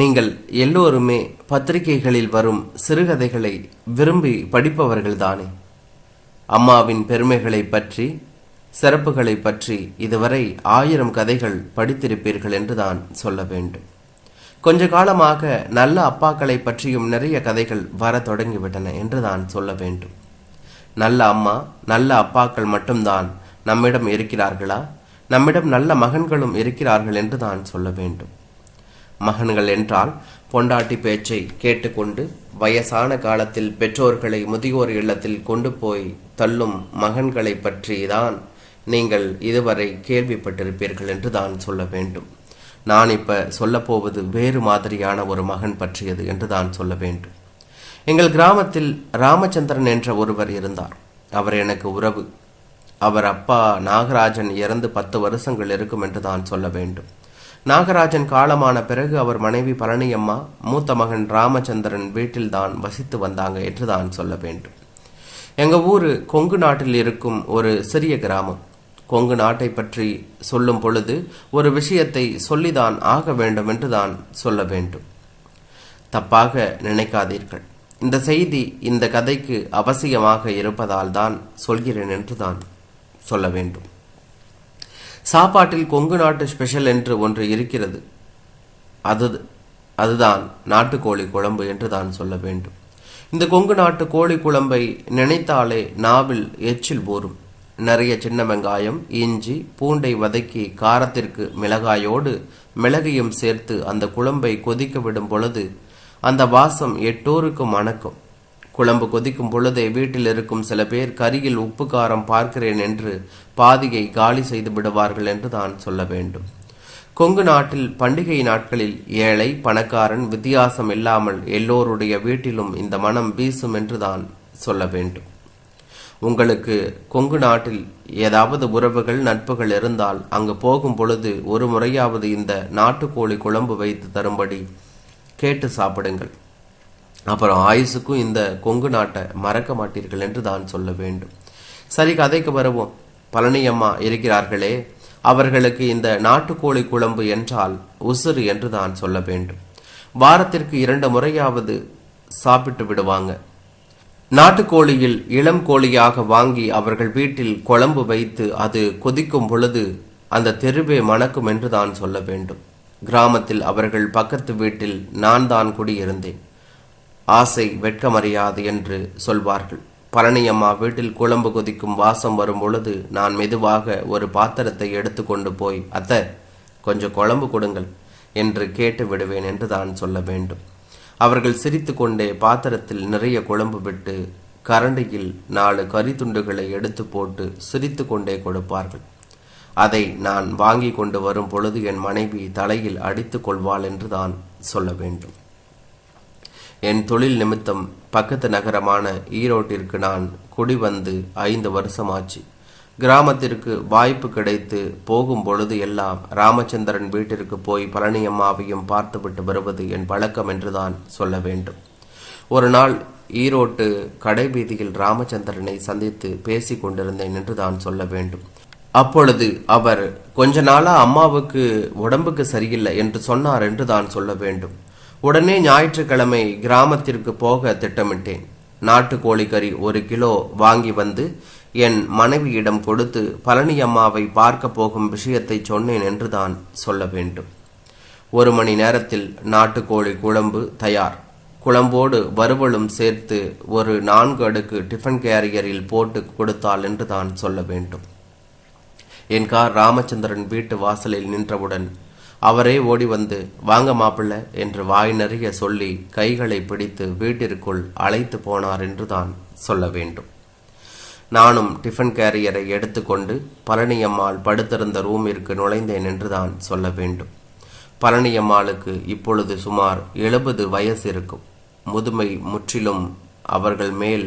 நீங்கள் எல்லோருமே பத்திரிகைகளில் வரும் சிறுகதைகளை விரும்பி படிப்பவர்கள்தானே. அம்மாவின் பெருமைகளை பற்றி சிறப்புகளை பற்றி இதுவரை ஆயிரம் கதைகள் படித்திருப்பீர்கள் என்று தான் சொல்ல வேண்டும். கொஞ்ச காலமாக நல்ல அப்பாக்களை பற்றியும் நிறைய கதைகள் வர தொடங்கிவிட்டன என்று தான் சொல்ல வேண்டும். நல்ல அம்மா நல்ல அப்பாக்கள் மட்டும்தான் நம்மிடம் இருக்கிறார்களா? நம்மிடம் நல்ல மகன்களும் இருக்கிறார்கள் என்று தான் சொல்ல வேண்டும். மகன்கள் என்றால் பொண்டாட்டி பேச்சை கேட்டுக்கொண்டு வயசான காலத்தில் பெற்றோர்களை முதியோர் இல்லத்தில் கொண்டு போய் தள்ளும் மகன்களை பற்றி தான் நீங்கள் இதுவரை கேள்விப்பட்டிருப்பீர்கள் என்று தான் சொல்ல வேண்டும். நான் இப்ப சொல்லப்போவது வேறு மாதிரியான ஒரு மகன் பற்றியது என்று தான் சொல்ல வேண்டும். எங்கள் கிராமத்தில் ராமச்சந்திரன் என்ற ஒருவர் இருந்தார். அவர் எனக்கு உறவு. அவர் அப்பா நாகராஜன் இறந்து பத்து வருஷங்கள் இருக்கும் என்று தான் சொல்ல வேண்டும். நாகராஜன் காலமான பிறகு அவர் மனைவி பழனியம்மா மூத்த மகன் ராமச்சந்திரன் வீட்டில்தான் வசித்து வந்தாங்க என்று தான் சொல்ல வேண்டும். எங்க ஊர் கொங்கு நாட்டில் இருக்கும் ஒரு சிறிய கிராமம். கொங்கு நாட்டை பற்றி சொல்லும் பொழுது ஒரு விஷயத்தை சொல்லிதான் ஆக வேண்டும் என்று தான் சொல்ல வேண்டும். தப்பாக நினைக்காதீர்கள். இந்த செய்தி இந்த கதைக்கு அவசியமாக இருப்பதால் தான் சொல்கிறேன் என்று தான் சொல்ல வேண்டும். சாப்பாட்டில் கொங்கு நாட்டு ஸ்பெஷல் என்று ஒன்று இருக்கிறது. அது அதுதான் நாட்டுக்கோழி குழம்பு என்று தான் சொல்ல வேண்டும். இந்த கொங்கு நாட்டு கோழி குழம்பை நினைத்தாலே நாவில் எச்சில் போரும். நிறைய சின்ன வெங்காயம் இஞ்சி பூண்டை வதக்கி காரத்திற்கு மிளகாயோடு மிளகையும் சேர்த்து அந்த குழம்பை கொதிக்க விடும் பொழுது அந்த வாசம் எட்டோருக்கும் மணக்கும். குழம்பு கொதிக்கும் பொழுதே வீட்டில் இருக்கும் சில பேர் கரியில் உப்பு காரம் பார்க்கிறேன் என்று பாதியை காலி செய்து விடுவார்கள் என்று தான் சொல்ல வேண்டும். கொங்கு நாட்டில் பண்டிகை நாட்களில் ஏழை பணக்காரன் வித்தியாசம் இல்லாமல் எல்லோருடைய வீட்டிலும் இந்த மனம் வீசும் என்று தான் சொல்ல வேண்டும். உங்களுக்கு கொங்கு நாட்டில் ஏதாவது உறவுகள் நட்புகள் இருந்தால் அங்கு போகும் பொழுது ஒரு முறையாவது இந்த நாட்டுக்கோழி குழம்பு வைத்து தரும்படி கேட்டு சாப்பிடுங்கள். அப்புறம் ஆயுசுக்கும் இந்த கொங்கு நாட்டை மறக்க மாட்டீர்கள் என்று தான் சொல்ல வேண்டும். சரி கதைக்கு வருவோம். பழனியம்மா இருக்கிறார்களே அவர்களுக்கு இந்த நாட்டுக்கோழி குழம்பு என்றால் உசுறு என்று தான் சொல்ல வேண்டும். வாரத்திற்கு இரண்டு முறையாவது சாப்பிட்டு விடுவாங்க. நாட்டுக்கோழியில் இளம் கோழியாக வாங்கி அவர்கள் வீட்டில் குழம்பு வைத்து அது கொதிக்கும் பொழுது அந்த தெருவே மணக்கும் என்று தான் சொல்ல வேண்டும். கிராமத்தில் அவர்கள் பக்கத்து வீட்டில் நான் தான் குடியிருந்தேன். ஆசை வெட்கமறியாது என்று சொல்வார்கள். பழனியம்மா வீட்டில் குழம்பு கொதிக்கும் வாசம் வரும் பொழுது நான் மெதுவாக ஒரு பாத்திரத்தை எடுத்துக்கொண்டு போய் அத்தை கொஞ்சம் குழம்பு கொடுங்கள் என்று கேட்டு விடுவேன் என்று தான் சொல்ல வேண்டும். அவர்கள் சிரித்துக்கொண்டே பாத்திரத்தில் நிறைய குழம்பு விட்டு கரண்டியில் நாலு கறித்துண்டுகளை எடுத்து போட்டு சிரித்து கொண்டே கொடுப்பார்கள். அதை நான் வாங்கி கொண்டு வரும் பொழுது என் மனைவி தலையில் அடித்து கொள்வாள் என்று தான் சொல்ல வேண்டும். என் தொழில் நிமித்தம் பக்கத்து நகரமான ஈரோட்டிற்கு நான் குடி வந்து ஐந்து வருஷமாச்சு. கிராமத்திற்கு வாய்ப்பு கிடைத்து போகும் பொழுது எல்லாம் ராமச்சந்திரன் வீட்டிற்கு போய் பழனியம்மாவையும் பார்த்துவிட்டு வருவது என் பழக்கம் என்றுதான் சொல்ல வேண்டும். ஒரு நாள் ஈரோட்டு கடைவீதியில் ராமச்சந்திரனை சந்தித்து பேசிக் கொண்டிருந்தேன் என்று தான் சொல்ல வேண்டும். அப்பொழுது அவர் கொஞ்ச நாளா அம்மாவுக்கு உடம்புக்கு சரியில்லை என்று சொன்னார் என்று தான் சொல்ல வேண்டும். உடனே ஞாயிற்றுக்கிழமை கிராமத்திற்கு போக திட்டமிட்டேன். நாட்டு கோழிக்கறி ஒரு கிலோ வாங்கி வந்து என் மனைவியிடம் கொடுத்து பழனி அம்மாவை பார்க்க போகும் விஷயத்தை சொன்னேன் என்று தான் சொல்ல வேண்டும். ஒரு மணி நேரத்தில் நாட்டுக்கோழி குழம்பு தயார். குழம்போடு வறுவலும் சேர்த்து ஒரு நான்கு அடுக்கு டிஃபன் கேரியரில் போட்டு கொடுத்தாள் என்று தான் சொல்ல வேண்டும். என் கார் ராமச்சந்திரன் வீட்டு வாசலில் நின்றவுடன் அவரே ஓடி வந்து வாங்க மாப்பிள்ள என்று வாய் நிறைய சொல்லி கைகளை பிடித்து வீட்டிற்குள் அழைத்து போனார் என்று தான் சொல்ல வேண்டும். நானும் டிஃபன் கேரியரை எடுத்துக்கொண்டு பழனியம்மாள் படுத்திருந்த ரூமிற்கு நுழைந்தேன் என்று தான் சொல்ல வேண்டும். பழனியம்மாளுக்கு இப்பொழுது சுமார் எழுபது வயசு இருக்கும். முதுமை முற்றிலும் அவர்கள் மேல்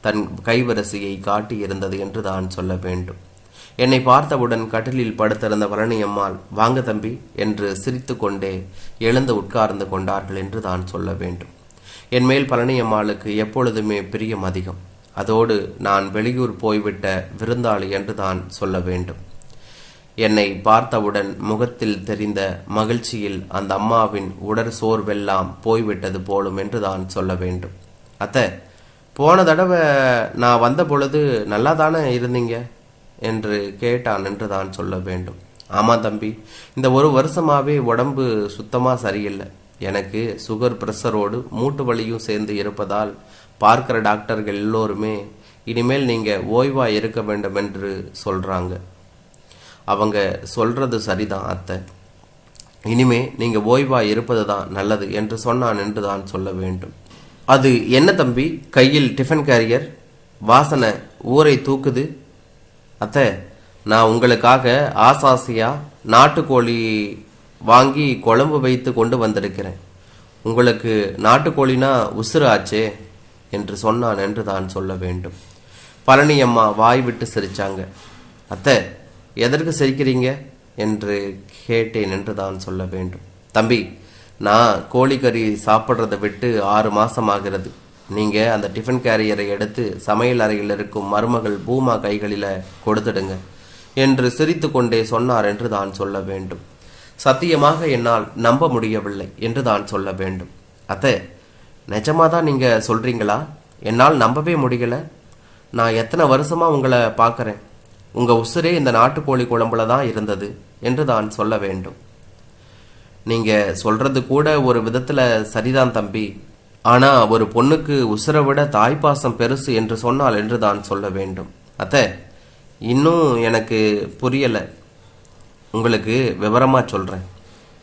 தன் கைவரிசையை காட்டியிருந்தது என்று தான் சொல்ல வேண்டும். என்னை பார்த்தவுடன் கட்டிலில் படுத்திருந்த பழனியம்மாள் வாங்க தம்பி என்று சிரித்துக்கொண்டே எழுந்து உட்கார்ந்து கொண்டார்கள் என்று தான் சொல்ல வேண்டும். என் மேல் பழனியம்மாளுக்கு எப்பொழுதுமே பிரியம் அதிகம். அதோடு நான் வெளியூர் போய்விட்ட விருந்தாளி என்று தான் சொல்ல வேண்டும். என்னை பார்த்தவுடன் முகத்தில் தெரிந்த மகிழ்ச்சியில் அந்த அம்மாவின் உடற் சோர்வெல்லாம் போய்விட்டது போலும் என்று தான் சொல்ல வேண்டும். அத்தை போன தடவை நான் வந்த பொழுது நல்லா தானே இருந்தீங்க? என்று கேட்டான் என்று தான் சொல்ல வேண்டும். ஆமாம் தம்பி இந்த ஒரு வருஷமாகவே உடம்பு சுத்தமாக சரியில்லை. எனக்கு சுகர் ப்ரெஷரோடு மூட்டு வலியும் சேர்ந்து இருப்பதால் பார்க்குற டாக்டர்கள் எல்லோருமே இனிமேல் நீங்கள் ஓய்வாக இருக்க வேண்டும் என்று சொல்கிறாங்க அவங்க சொல்கிறது சரிதான் அத்தை. இனிமே நீங்கள் ஓய்வாக இருப்பது தான் நல்லது என்று சொன்னான் என்று தான் சொல்ல வேண்டும். அது என்ன தம்பி கையில் டிஃபன் கேரியர் வாசனை ஊரை தூக்குது அத்தை நான் உங்களுக்காக ஆசாசியா நாட்டுக்கோழி வாங்கி குழம்பு வைத்து கொண்டு வந்திருக்கிறேன். உங்களுக்கு நாட்டுக்கோழினா உசுறு ஆச்சே என்று சொன்னான் என்று தான் சொல்ல வேண்டும். பழனி அம்மா வாய் விட்டு சிரிச்சாங்க. அத்தை எதற்கு சிரிக்கிறீங்க? என்று கேட்டேன் என்று தான் சொல்ல வேண்டும். தம்பி நான் கோழிக்கறி சாப்பிட்றதை விட்டு ஆறு மாசம் ஆகிறது. நீங்கள் அந்த டிஃபன் கேரியரை எடுத்து சமையல் அறையில் இருக்கும் மருமகள் பூமா கைகளில் கொடுத்துடுங்க என்று சிரித்து கொண்டே சொன்னார் என்று தான் சொல்ல வேண்டும். சத்தியமாக என்னால் நம்ப முடியவில்லை என்று தான் சொல்ல வேண்டும். அத்தை நிஜமாக தான் நீங்கள் சொல்கிறீங்களா என்னால் நம்பவே முடியலை. நான் எத்தனை வருஷமாக உங்களை பார்க்குறேன். உங்கள் உசுரே இந்த நாட்டுக்கோழி குழம்புல தான் இருந்தது என்று தான் சொல்ல வேண்டும். நீங்கள் சொல்கிறது கூட ஒரு விதத்தில் சரிதான் தம்பி. ஆனா ஒரு பொண்ணுக்கு உசுரை விட தாய்ப்பாசம் பெருசு என்று சொன்னால் என்று தான் சொல்ல வேண்டும். அத்தை இன்னும் எனக்கு புரியல. உங்களுக்கு விவரமா சொல்றேன்.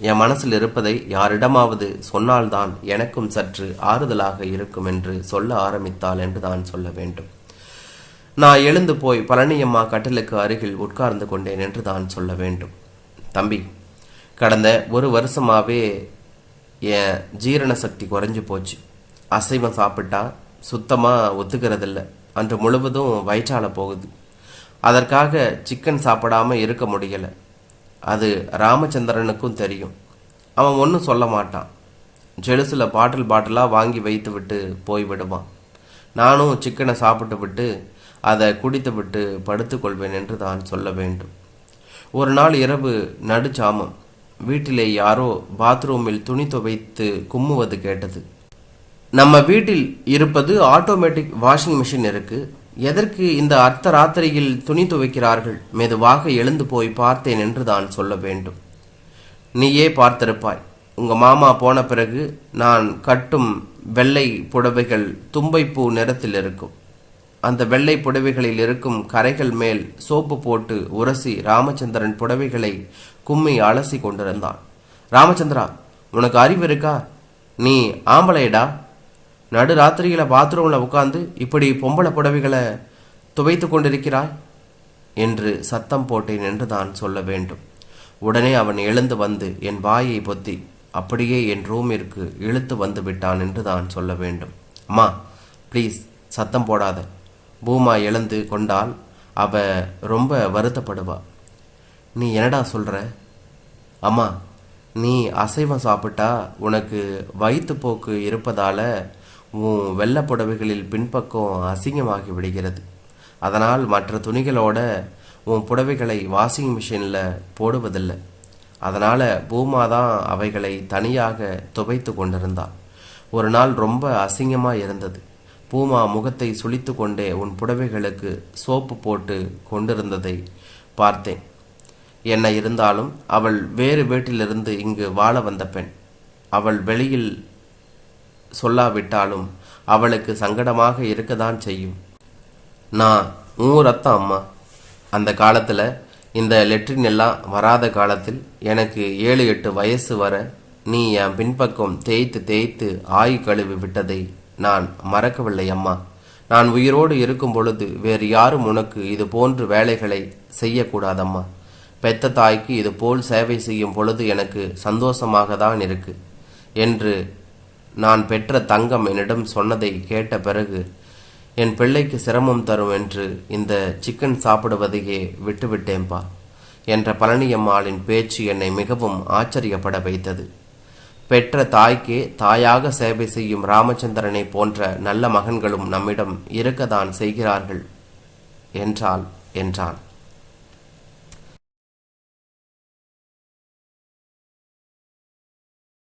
என் மனசில் இருப்பதை யாரிடமாவது சொன்னால்தான் எனக்கும் சற்று ஆறுதலாக இருக்கும் என்று சொல்ல ஆரம்பித்தாள் என்று தான் சொல்ல வேண்டும். நான் எழுந்து போய் பழனியம்மா கட்டிலுக்கு அருகில் உட்கார்ந்து கொண்டேன் என்று தான் சொல்ல வேண்டும். தம்பி கடந்த ஒரு வருஷமாவே என் ஜீரண சக்தி குறைஞ்சு போச்சு. அசைவம் சாப்பிட்டா சுத்தமாக ஒத்துக்கிறதில்ல. அன்று முழுவதும் வயிற்றால போகுது. அதற்காக சிக்கன் சாப்பிடாம இருக்க முடியலை. அது ராமச்சந்திரனுக்கும் தெரியும். அவன் ஒன்றும் சொல்ல மாட்டான். ஜெலுசில் பாட்டில் பாட்டிலாக வாங்கி வைத்து விட்டு போய் விடுவான். நானும் சிக்கனை சாப்பிட்டு விட்டு அதை குடித்து விட்டு படுத்துக்கொள்வேன் என்று தான் சொல்ல வேண்டும். ஒரு நாள் இரவு நடுச்சாமம். வீட்டிலே யாரோ பாத்ரூமில் துணி துவைத்து கும்முவது கேட்டது. நம்ம வீட்டில் இருப்பது ஆட்டோமேட்டிக் வாஷிங் மிஷின் இருக்கு. எதற்கு இந்த அர்த்த ராத்திரியில் துணி துவைக்கிறார்கள்? மெதுவாக எழுந்து போய் பார்த்தேன் என்று தான் சொல்ல வேண்டும். நீயே பார்த்திருப்பாய். உங்க மாமா போன பிறகு நான் கட்டும் வெள்ளை புடவைகள் தும்பைப்பூ நிறத்தில் இருக்கும். அந்த வெள்ளை புடவைகளில் இருக்கும் கரைகள் மேல் சோப்பு போட்டு உரசி ராமச்சந்திரன் புடவைகளை கும்மி அலசி கொண்டிருந்தான். ராமச்சந்திரா உனக்கு அறிவு இருக்கா? நீ ஆம்பளையடா? நடு ராத்திரியில் பாத்ரூமில் உட்கார்ந்து இப்படி பொம்பளை புடவைகளை துவைத்து கொண்டிருக்கிறாய்? என்று சத்தம் போட்டேன் என்று தான் சொல்ல வேண்டும். உடனே அவன் எழுந்து வந்து என் வாயை பொத்தி அப்படியே என் ரூமிற்கு இழுத்து வந்து விட்டான் என்று தான் சொல்ல வேண்டும். அம்மா ப்ளீஸ் சத்தம் போடாத. பூமா எழுந்து கொண்டால் அவ ரொம்ப வருத்தப்படுவா. நீ என்னடா சொல்ற? அம்மா நீ அசைவம் சாப்பிட்டா உனக்கு வயிற்றுப்போக்கு இருப்பதால வெள்ளை புடவைகளில் பின்பக்கம் அசிங்கமாகி விடுகிறது. அதனால் மற்ற துணிகளோட உன் புடவைகளை வாஷிங் மிஷினில் போடுவதில்லை. அதனால் பூமா தான் அவைகளை தனியாக துவைத்து கொண்டிருந்தாள் ஒரு நாள் ரொம்ப அசிங்கமாக இருந்தது. பூமா முகத்தை சுளித்து கொண்டே உன் புடவைகளுக்கு சோப்பு போட்டு கொண்டிருந்ததை பார்த்தேன். என்ன இருந்தாலும் அவள் வேறு வீட்டிலிருந்து இங்கு வாழ வந்த பெண். அவள் வெளியில் சொல்லாவிட்டாலும் அவளுக்கு சங்கடமாக இருக்கதான் செய்யும். நான் உன் ரத்தம் அம்மா. அந்த காலத்தில் இந்த லெட்ரின் எல்லாம் வராத காலத்தில் எனக்கு ஏழு எட்டு வயசு வர நீ என் பின்பக்கம் தேய்த்து தேய்த்து ஆய் கழுவி விட்டதை நான் மறக்கவில்லை அம்மா. நான் உயிரோடு இருக்கும் பொழுது வேறு யாரும் உனக்கு இது போன்று வேலைகளை செய்யக்கூடாதம்மா. பெத்த தாய்க்கு இது போல் சேவை செய்யும் பொழுது எனக்கு சந்தோஷமாக தான் இருக்கு என்று நான் பெற்ற தங்கம் என்னிடம் சொன்னதை கேட்ட பிறகு என் பிள்ளைக்கு சிரமம் தரும் என்று இந்த சிக்கன் சாப்பிடுவதையே விட்டுவிட்டேன்பா என்ற பழனியம்மாளின் பேச்சு என்னை மிகவும் ஆச்சரியப்பட வைத்தது. பெற்ற தாய்க்கே தாயாக சேவை செய்யும் ராமச்சந்திரனை போன்ற நல்ல மகன்களும் நம்மிடம் இருக்கத்தான் செய்கிறார்கள் என்றாள் என்றான்.